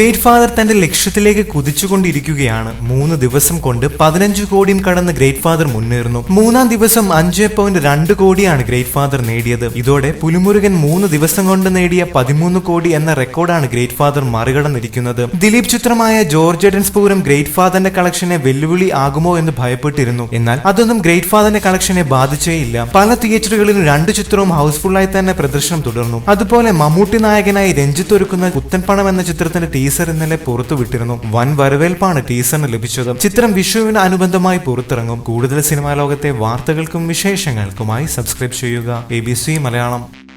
Great father തന്റെ ലക്ഷ്യത്തിലേക്ക് കുതിച്ചുകൊണ്ടിരിക്കുകയാണ്. മൂന്ന് ദിവസം കൊണ്ട് പതിനഞ്ച് കോടിയും കടന്ന് ഗ്രേറ്റ് ഫാദർ മുന്നേറുന്നു. മൂന്നാം ദിവസം അഞ്ച് പോയിന്റ് രണ്ട് കോടിയാണ് ഗ്രേറ്റ് ഫാദർ നേടിയത്. ഇതോടെ പുലിമുരുകൻ മൂന്ന് ദിവസം കൊണ്ട് നേടിയ പതിമൂന്ന് കോടി എന്ന റെക്കോർഡാണ് ഗ്രേറ്റ് ഫാദർ മറികടന്നിരിക്കുന്നത്. ദിലീപ് ചിത്രമായ ജോർജ് എഡൻസ് പൂരം ഗ്രേറ്റ് ഫാദറിന്റെ കളക്ഷനെ വെല്ലുവിളി ആകുമോ എന്ന് ഭയപ്പെട്ടിരുന്നു. എന്നാൽ അതൊന്നും ഗ്രേറ്റ് ഫാദറിന്റെ കളക്ഷനെ ബാധിച്ചേയില്ല. പല തിയേറ്ററുകളിലും രണ്ട് ചിത്രവും ഹൗസ്ഫുള്ളായി തന്നെ പ്രദർശനം തുടർന്നു. അതുപോലെ മമ്മൂട്ടി നായകനായി രഞ്ജിത്ത് ഒരുക്കുന്ന പുത്തൻപണം എന്ന ചിത്രത്തിന്റെ ടീസർ ഇന്നലെ പുറത്തുവിട്ടിരുന്നു വൻ വരവേൽപ്പാണ് ടീസറിന് ലഭിച്ചത്. ചിത്രം വിഷുവിന് അനുബന്ധമായി പുറത്തിറങ്ങും. കൂടുതൽ സിനിമാ ലോകത്തെ വാർത്തകൾക്കും വിശേഷങ്ങൾക്കുമായി സബ്സ്ക്രൈബ് ചെയ്യുക. എ മലയാളം.